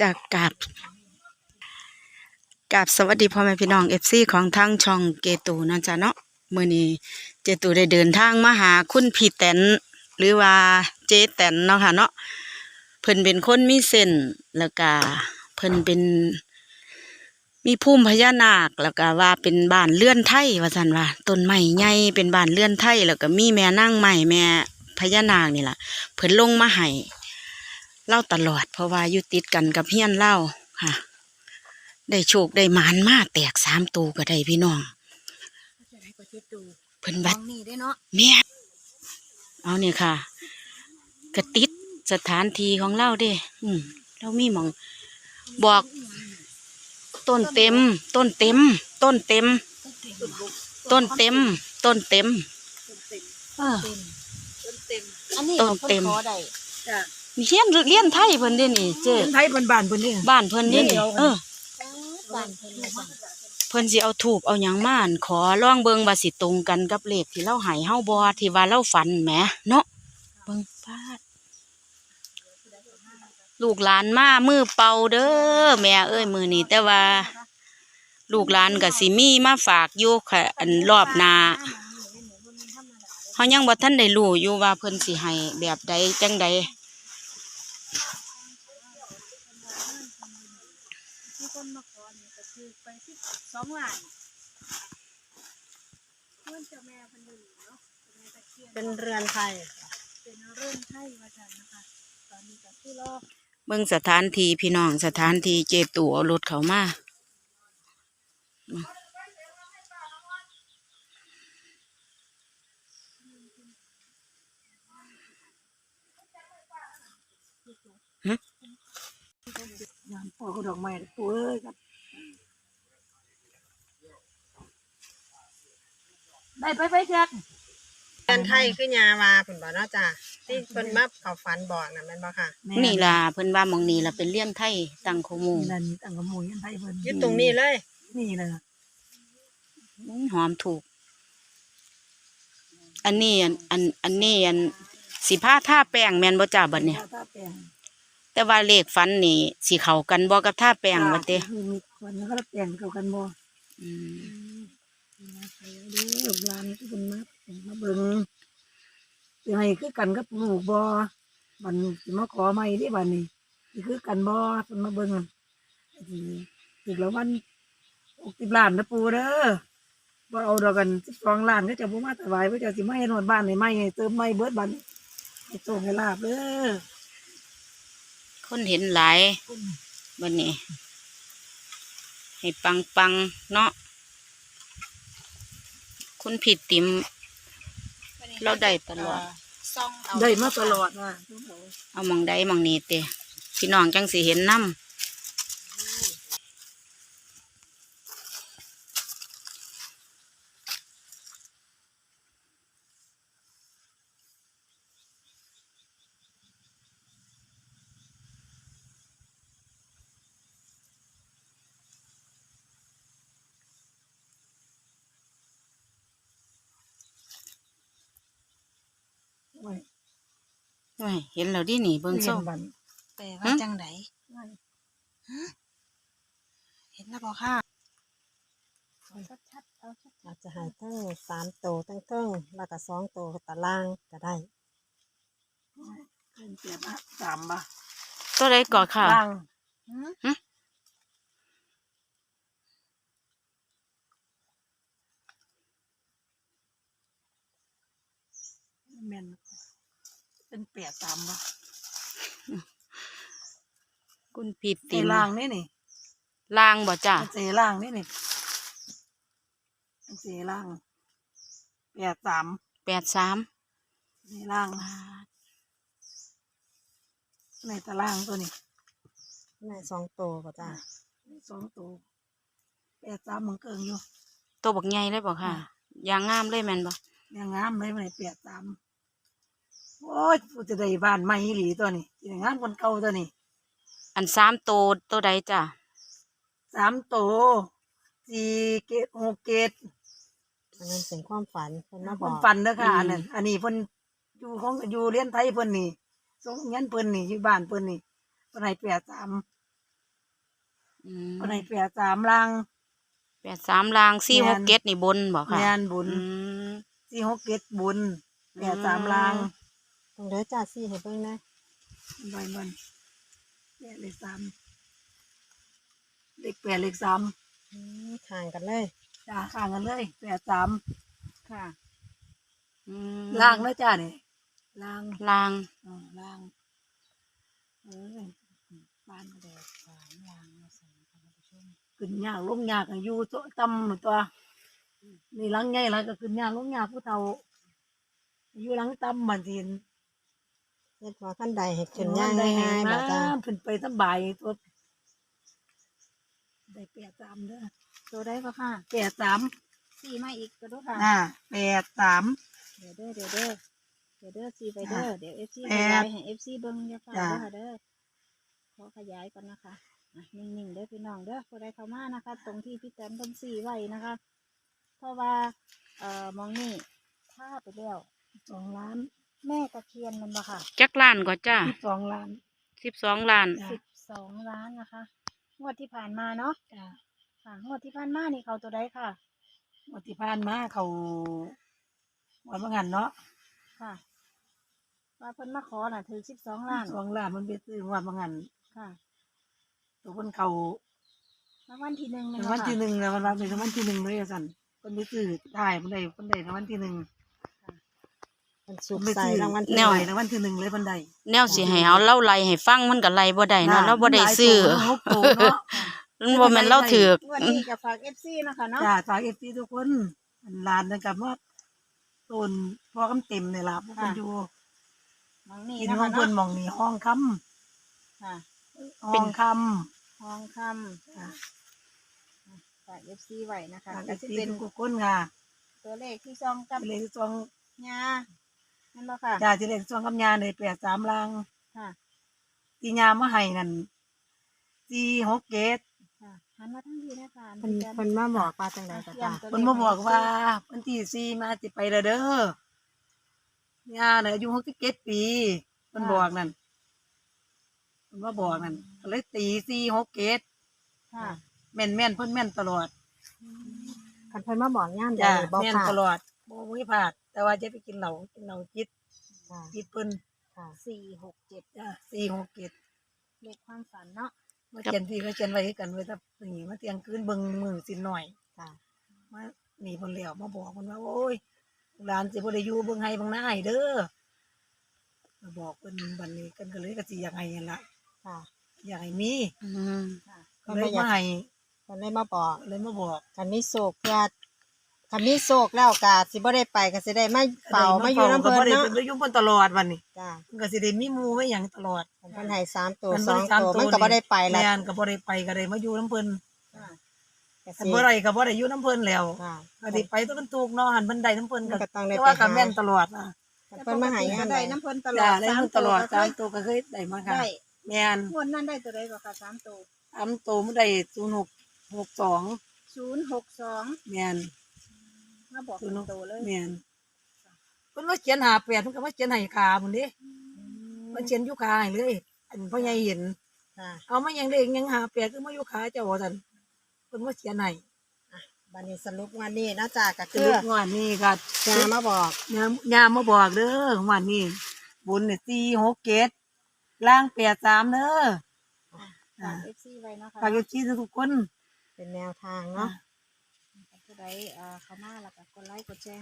จากกับกับสวัสดีพ่อแม่พี่น้องเอฟซีของทางช่องเกตูนะจ๊ะเนาะเมื่อนี้เจตูได้เดินทางมาหาคุณพี่แตนหรือว่าเจแตนเนาะค่ะเนาะเพิ่นเป็นคนมีเส้นแล้วก็เพิ่นเป็นมีภูมิพญานาคแล้วก็ว่าเป็นบ้านเลื่อนไทยว่าซั่นว่าต้นไม้ใหญ่เป็นบ้านเลื่อนไทยแล้วก็มีแม่นางไม้แม่พญานาคนี่แหละเพิ่นลงมาให้ เล่าตลอด เพราะว่าอยู่ติดกันกับเฮียนเล่าค่ะ ได้โชคได้หมานมาแตกสามตัวก็ได้พี่น้องจะได้ก็เจ็ดดูเพิ่นมบัอดงนี่ได้เนาะแม่เอาเนี่ยค่ะกระติดสถานที่ของเล่าเด้ อืมเรามีหมอง บอกต้นเต็ม ต้นเต็ม ต้นเต็ม ต้นเต็ม ต้นเต็มเออต้นเต็ม อันนี้ต้นเต็มขอได้จ้ะ มีเฮียนเลี้ยนไทยเพิ่นเด้นี่เจ้คนไทยบ้านๆเพิ่นนี่ บ้านเพิ่นเด้นี่เออบ้านเพิ่นเลยจ้ะเพิ่นสิเอาถูกเอาหยังมาอั่นขอลองเบิ่งว่าสิตรงกันกับเลขที่เราให้เฮาบ่ที่ว่าเราฝันแหมเนาะเบิ่งฟาด ลูกหลานมามือเป่าเด้อแม่เอ้ยมือนี้แต่ว่า ลูกหลานก็สิมีมาฝากอยู่ค่ะอันรอบหน้าเฮายังบ่ทันได้รู้อยู่ว่าเพิ่นสิให้แบบใดจังใด ที่คนมาขอนี่ก็คือไปที่สองล้านเพื่อนเจ้าแม่เพิ่นอยู่เนาะเจ้าแม่ตะเคียนเป็นเรือนไทยเป็นเรื่องไทยว่าจันนะคะ ตอนนี้ก็คือรอเบิ่งสถานที่พี่น้องสถานที่เจตู่เอารถเขามา งานพ่อเขาดอกไม้ปูเอ้ยครับ ได้ไปไปแจ็คเรือนไทยคือยาวาเพิ่นบอกเนาะจ้ะที่เพิ่นมาเขาฝันบอกน่ะแม่นบ่ค่ะนี่ล่ะเพิ่นว่าหมองนี้ล่ะเป็นเลี้ยนไทยตั้งโคมูนี่นั่นตั้งกระหมูยันไทยเพิ่นอยู่ตรงนี้เลย นี่เลยอื้อหอมถูก อันนี้อันอันอันนี้อันสิผ้าท่าแป้งแม่นบ่จ้าบัดเนี่ย ถ้าแปลง แต่ว่าเลขฟันนี่สิเข้ากันบ่กับท่าแป้งว่าเต้คือมีคนก็แปลงเกี่ยวกันบ่อืมมาไปเด้อร้านที่เพิ่นมามาเบิ่งสิให้คือกันกับลูกบ่บัดนี้สิมาขอใหม่เด้บัดนี้สิคือกันบ่เพิ่นมาเบิ่งสิถึงแล้ววัน60ล้านนะปู่เด้อบ่เอาดอกกันสิบสองล้านก็จะบ่มาถวายเพื่อจะสิมาให้นวดบ้านให้ไหมให้เติมไหมเบิดบันให้โชคให้ลาบเด้อ คนเห็นหลายบัดนี้ ให้ปังปังๆเนาะคุณผิดติม เราได้ตลอดซ่องเอาได้มาตลอดนะเอาหมองใดหมองนี้เต้พี่น้องจังสิเห็นน้ำ เว้ยเห็นแล้วดิหนีเบิ่งเรีโซ่ยนบันแปลว่าจังไดเห็นแล้วบ่ค่ะชัดๆเอาชัดอาจจะหายทั้งสามโตทั้งเทิงแล้วก็สองโตตารางก็ได้เป็นเปียบะสามบะตัวใดก่อนค่ะล่าง ๆหืม แม่น เป็นเปียบสามบะคุณผิดเจติมล่างนี่นี่ล่างบ่จ้าเจล่างนี่นี่เจล่างเปียบสามแปดสามเจล่างในตารางตัวนี้ในสองโตก็จ้ะสองตัวเปียบสามมึงเกิงอยู่ตัวบักใหญ่เลยบ่ค่ะยางงามเลยแม่นบ่ยังงามเลยมันเปียกตาม โอ้ยกูจะได้บ้านใหม่อีหลีตัวนี้จะได้งามคนเก่าตัวนี้อันสามตัวตัวใดจ้าสามโตวสี่เกตหกเกตอันนั้นเป็นความฝันเพิ่นมาบคอนกฟันเด้อค่ะอันนั้นอันนี้เพิ่นอยู่ของอยู่เรียนไทยเพิ่นนี่ส่งเงินเพิ่นนี่อยู่บ้านเพิ่นนี่เพิ่นให้เปียกตามอืมคนไหนแปดสามลางแปดสามลางสี่แม่หนกเก็ดนี่บนบอกค่ะแมนบุญอืม สี่หกเจ็ดบุญแปดสามลางตร งเด้อจ้าซี่ให้เบิ่งนะใบมันแปดเลขสามเลขแปดเลขสามอืมห่างกันเลยจ้าข้างกันเลยแปดสามค่ะอืมล่างแล้วจ้าเนี่ยล่างลางอ๋อล่างเออบ้านแดดสามล่างมาใส่ท่านผู้ชมขึ้นยากลงยากอะอยู่โตะต่ำตัวนี่หลังใหญ่แล้วก็ขึ้นยากลงยากผู้เฒ่าอยู่หลังต่ำมันสิ เฮ็ดว่าขั้นใดให้ขึ้นย่างง่ายๆบ่จ้าขึ้นไปสบายตัวได้แปดสามเด้อตัวได้ก็ค่ะแปดสามสี่มาอีกก็ด้วยค่ะอ่าแปดสามเดี๋ยวเด้อเดี๋ยวเด้อเดี๋ยวเด้อสี่ไปเด้อเดี๋ยวเอฟซีแปขดยายให้เอฟซีเบิ้งเดี๋ยวค่ะจ้ะเด้อค่ะเด้อขอขยายก่อนนะคะอะนิ่งๆเด้อพี่น้องเด้อผู้ใดเข้ามานะคะ ตรงที่พี่แตนเพิ่นสี่ไว้นะคะ เพราะว่าเอ่อมองนี่ถ้าไปแล้วสองล้าน แม่ตะเคียนมันบ่ค่ะจักล้านก็จ้าสิบสองล้านสิบสองล้านจ้ะสิบสองล้านนะคะ งวดที่ผ่านมาเนาะจ้าค่ะงวดที่ผ่านมานี่เขาตัวใดค่ะวันที่ผ่านมาเขาวันเมื่องันเนาะค่ะว่าเพิ่นมาขอน่ะถือสิบสองล้านสองล้านมันไปซื้อวันเมื่องันค่ะตัวคนเขารางวัลที่หนึ่งรางนะวัลคะที่หนึ่งแล้วมันรับเป็นรางวัลที่หนึ่งเลยอะสันคนไปซื้อถ่ายคนใดคนใดรางวัลที่หนึ่ง มันสุคกนไปใส่ซื้อรางวัลที่แนวถ่ายรางวัลที่หนึ่งเลยบันไดแนวสิให้เอาเล่าไล่ให้ฟังมันก็ไล่บ่ได้เนาะเราบ่ได้ซื้อหกโตเนาะ มันบ่แม่นเราถือกงวดนี้จะฝากเอฟซีนะคะเนาะจ้าฝากเอฟซีทุกคนอันลานนะครับว่าต้นพอกำเต็มเนี่ยล่ะพวกคนอยู่มองนี่กินนะห้อคะงเพิ่นเนาะหมองนี่ห้องคค่ะำห้องคทองคำจ้ะำฝากเอฟซีไว้นะคะฝากเอก็ฟจะซีเป็นทุกคนค่ะตัวเลขที่ซองกับที่เลขสองยา นั่นบ่ค่ะจ้าที่เลขสองกับยาเลยแปดสามลางค่ะที่ยามาให้นั่นสี่หกเกตค่ะหันมาทั้งทีนะคะเพิ่นเพิ่นมาบอกว่าจังไดก็จ้าเพิ่นมาบอกว่าวันที่สี่มาสิไปแล้วเด้อยาเนี่ยอายุหกสิบเจ็ดปีเพิ่นบอกนั่นเพิ่นมาบอกนั่นก็เลยตีสี่หกเกตค่ะแม่นแม่นเพิ่นแม่นตลอดคันเพิ่นมาบอกย่ามใดจ้าบ่แม่นพลาดตลอดบ่มีพลาด แต่ว่าจะไปกินเหล้ากินเหล้าจิตค่ะจิตเพิ่นค่ะสี่หกเจ็ดจ้าสี่หกเกตเลขความฝันเนาะมาเขียนพี่ก็เขียนไว้ให้กันไว้ถ้านี่มาเตียงคืนเบิ่งมือสิหน่อยค่ะมาหนีเพิ่นแล้วมาบอกเพิ่นว่าโอ้ยหลานสิบ่ได้อยู่เบิ่งให้เบิ่งหน้าให้เด้อมาบอกเพิ่นบัดนี้กันก็เลยก็สิอยากให้นั่นล่ะค่ะอยากให้มีอืมค่ะก็เลยมาให้เพิ่นเลยมาบอกเลยมาบอกคันมีโศกเพื่อ คันมีโศกแล้วก็สิบ่ได้ไปก็สิได้มาเฝ้ามาอยู่น้ำเพิ่นก็บ่ได้เนาะไปอยู่เพิ่นตลอดวันนี้จ้าเพิ่นก็สิได้มีหมู่ไว้หยังตลอดเพิ่นให้สามตัวมันสบ่องได้สามตัวตัวมันก็บ่ได้ไปแล้วแม่นก็บ่ได้ไปก็ได้มาอยู่น้ำเพิ่นค่ะก็คันสิบ่ได้ก็บ่ได้อยู่น้ำเพิ่นแล้วค่ะก็ได้ไปตัวมันถูกเนาะหันเพิ่นได้น้ำเพิ่นมันก็ต้องได้แต่ว่าไปก็หาแม่นตลอดนะคันเพิ่นมาให้ย่ามใดได้น้ำเพิ่นตลอจ้าดได้สามมาตลอดตัวสามก็ตัวก็เคยได้มาค่ะได้แม่นงวดนั้นได้ตัวใดบ่ค่ะสามตัวสามตัวมันได้ศูนย์หกหกสองศูนย์หกสองแม่น มาบอกศูนย์หกตัวเลยแม่นเพิ่นว่าเขียนหาแปดเพิ่นก็มาเขียนให้ขาพุ่นเด้เพิ่นเขียนอยู่ขาให้เลย อันพ่อใหญ่เห็นค่ะเอามายังเด็กยังหาแปดคือมาอยู่ขาเจ้าว่าซั่นเพิ่นว่าเขียนให้บัดนี้สรุปวันนี้นะจ้าก็คืคืออลูกงวดนี้ก็ยามาบอกยามยามมาบอกเด้องวดนี้บุญเนี่ยสี่หกเกตล่างแปดสามเด้อฝากเอฟซีไว้นะคะฝากเอฟซีทุกคนเป็นแนวทางเนาะ ผู้ใดเอ่อเข้ามาแล้วก็กดไลค์กดแชร์